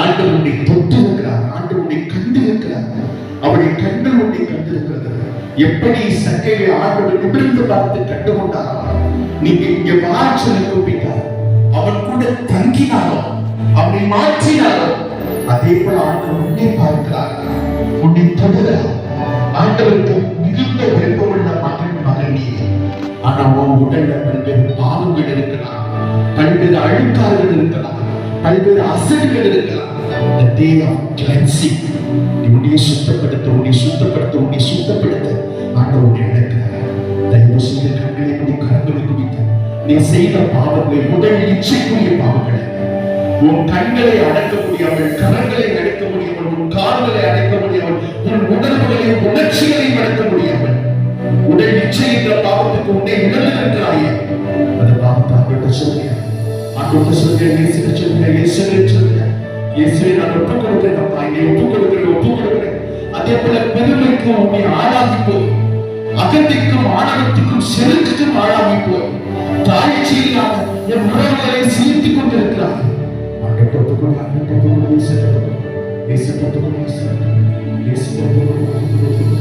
ஆண்டவர் உன்னை தொட்டு இருக்கிறார் ஆண்டவர் உன்னை கண்டு இருக்கிறார் அவருடைய கண்கள் உன்னை கண்டு இருக்கிறது எப்படி சட்டையை ஆண்டவர் நிமிர்ந்து பார்த்து கண்டு கொண்டார் நீங்க இங்க மாற்றலை கூப்பிட்டார். அவன் கூட தங்கினாரோ அவனை மாற்றினாரோ அதே போல ஆண்டவர் உன்னை பார்க்கிறார். உன்னை தொடுகிறார். ஆண்டவருக்கு மிகுந்த விருப்பமுள்ள மகன் மகன். நீ ஆனா உன் உடல்ல பல்வேறு பாவங்கள் இருக்கலாம் பல்வேறு அழுக்காறுகள் இருக்கலாம் பல்வேறு அசடுகள் இருக்கலாம். The day of cleansing. நீ உன்னை சுத்தப்படுத்த உன்னை சுத்தப்படுத்த உன்னை சுத்தப்படுத்த. ஆண்டவர் உன்னை தயவு செய்து கண்களை மூடி கரங்களை குவித்து நீ செய்த பாவங்களை உடல் இச்சைக்குரிய பாவங்களை உன் கண்களை அடக்க முடியாமல் கரங்களை அடக்க முடியாமல் உன் கால்களை அடைக்க முடியாமல் உன் உணர்வுகளையும் உணர்ச்சிகளையும் அடக்க முடியாமல் உடல் இச்சை என்ற பாவத்துக்கு உன்னை உணர்ந்திருக்கிறாயே அந்த பாவத்தை ஆண்டோட்ட சொல்லுங்க. ஆண்டோட்ட சொல்லுங்க இயேசுவை சொல்லுங்க. இயேசுவை சொல்லுங்க இயேசுவை நான் ஒப்புக் கொடுக்கிறேன் அப்பா. என்னை ஒப்புக் கொடுக்கிறேன் ஒப்புக் கொடுக்கிறேன் அதே போல பெருமைக்கும் அகத்திற்கும் ஆணவத்துக்கும் செருக்குக்கும் என் உறவுகளை சீர்த்திக் கொண்டிருக்கிறார். ஆண்டவர் ஒப்புக்கொண்டு இயேசு இயேசு இயேசு